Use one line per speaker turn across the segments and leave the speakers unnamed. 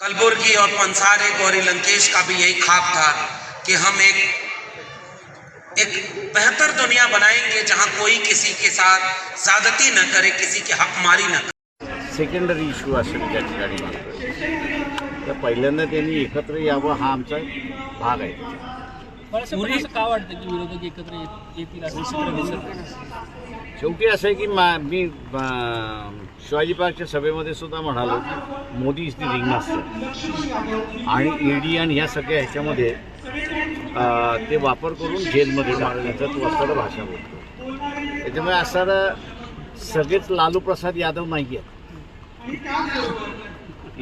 कलबुर्गी और पंसारे गौरी लंकेश का भी यही खाब था कि हम एक एक बेहतर दुनिया बनाएँगे जहाँ कोई किसी के साथ ज्यादती न करे किसी की हकमारी न करे।
सेकंडरी इश्यू असेल त्या ठिकाणी तर पहिल्यांदा त्यांनी एकत्र यावं हा आमचा भाग आहे.
का वाटतं की विरोधक एकत्र येत- येतील
शेवटी असं आहे की मा मी शिवाजी पार्कच्या सभेमध्ये सुद्धा म्हणालो की Modi is the ring master आणि ईडी आणि ह्या सगळ्या ह्याच्यामध्ये ते वापर करून जेलमध्ये टाकण्याचा तो असणारा भाषा बोलतो. त्याच्यामुळे असणारं सगळेच लालू प्रसाद यादव नाही आहेत.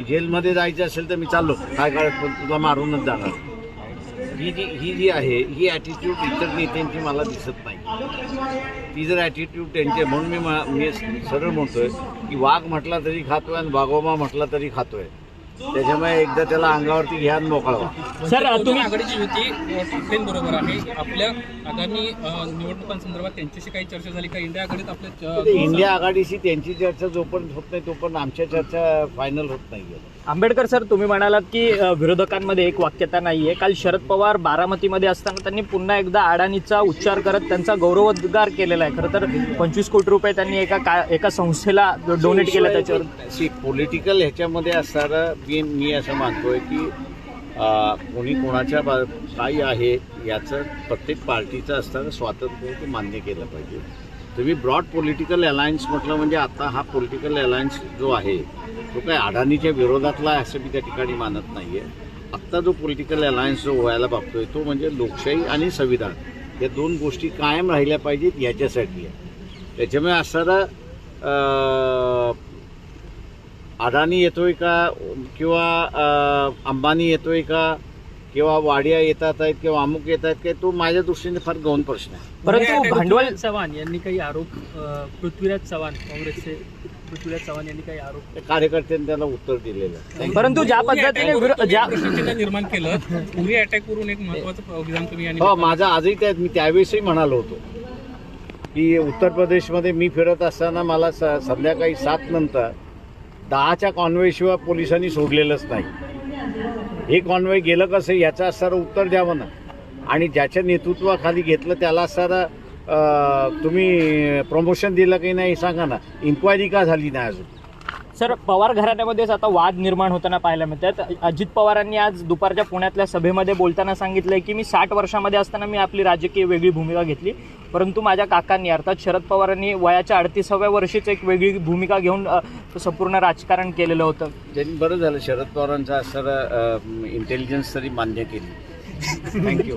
जेलमध्ये जायचं असेल तर मी चाललो. काय काळात पण तुला मारूनच जाणार. ही जी ही जी आहे ही ॲटिट्यूड इतर नेत्यांची मला दिसत नाही. ती जर ॲटिट्यूड त्यांची आहे, म्हणून मी मा- सरळ म्हणतोय की वाघ म्हटला तरी खातोय आणि वाघोबा म्हटला तरी खातोय. त्याच्यामुळे एकदा त्याला अंगावरती घ्या आणि मोकळा व्हा.
सर तुम्ही आघाडीची युती अ, ठाकरेंबरोबर आहे. आपल्या आगामी निवडणुकांसंदर्भात त्यांच्याशी काही चर्चा झाली का? इंडिया आघाडीत आपल्या
इंडिया आघाडीशी त्यांची चर्चा जोपर्यंत होत नाही तोपर्यंत आमच्या चर्चा फायनल होत नाहीये.
आंबेडकर सर तुम्ही म्हणालात की विरोधकांमध्ये एक वाक्यता नाहीये. काल शरद पवार बारामतीमध्ये असताना त्यांनी पुन्हा एकदा अडाणीचा उच्चार करत त्यांचा गौरवोद्गार केलेला आहे. खरं तर पंचवीस कोटी रुपये त्यांनी एका का एका संस्थेला डोनेट केलं त्याच्यावर.
सी पॉलिटिकल ह्याच्यामध्ये असणारं मी मी असं मानतोय की कोणी कोणाच्या बा काही आहे याचं प्रत्येक पार्टीचं असणारं स्वातंत्र्य ते मान्य केलं पाहिजे. तुम्ही ब्रॉड पॉलिटिकल अलायन्स म्हटलं म्हणजे आता हा पॉलिटिकल अलायन्स जो आहे तो काय अडाणीच्या विरोधातला आहे असं मी त्या ठिकाणी मानत नाही आहे आत्ता जो पॉलिटिकल अलायन्स जो व्हायला बघतोय तो म्हणजे लोकशाही आणि संविधान. या दोन गोष्टी कायम राहिल्या पाहिजेत याच्यासाठी. आहे त्याच्यामुळे असणारा अडाणी येतोय का किंवा अंबानी येतोय का किंवा वाडिया येतात आहेत किंवा अमुक येत आहेत काय तो माझ्या दृष्टीने फार गौण प्रश्न आहे.
परंतु भांडवल
चव्हाण यांनी काही आरोप अ, पृथ्वीराज चव्हाण काँग्रेसचे पृथ्वीराज चव्हाण यांनी काही आरोप
त्या कार्यकर्त्यांनी त्याला उत्तर दिलेलं आहे.
परंतु ज्या पद्धतीने विरो- ज्या
प्रश्नचिन्ह निर्माण केलं उरी अटॅक वरून एक महत्वाचं विधान तुम्ही यांनी
हो माझा आजही त्यात मी त्यावेळेसही म्हणालो होतो की उत्तर प्रदेशमध्ये मी फिरत असताना मला स संध्याकाळी सात नंतर दहाच्या कॉन्वेशिवाय पोलिसांनी सोडलेलंच नाही. हे कॉन्वे गेलं कसं याचा सर उत्तर द्यावं ना. आणि ज्याच्या नेतृत्वाखाली घेतलं त्याला सर तुम्ही प्रमोशन दिलं की नाही सांगा ना. इन्क्वायरी का झाली नाही अजून?
सर पवार घराण्यामध्येच आता वाद निर्माण होताना पाहायला मिळतात. अजित पवारांनी आज दुपारच्या पुण्यातल्या सभेमध्ये बोलताना सांगितलंय की मी साठ वर्षामध्ये असताना मी आपली राजकीय वेगळी भूमिका घेतली. परंतु माझ्या काकांनी अर्थात शरद पवारांनी वयाच्या अडतीसाव्या वर्षीच एक वेगळी भूमिका घेऊन संपूर्ण राजकारण केलेलं होतं.
त्यांनी बरं झालं. शरद पवारांचं असणारं इंटेलिजन्स तरी मान्य केली. थँक्यू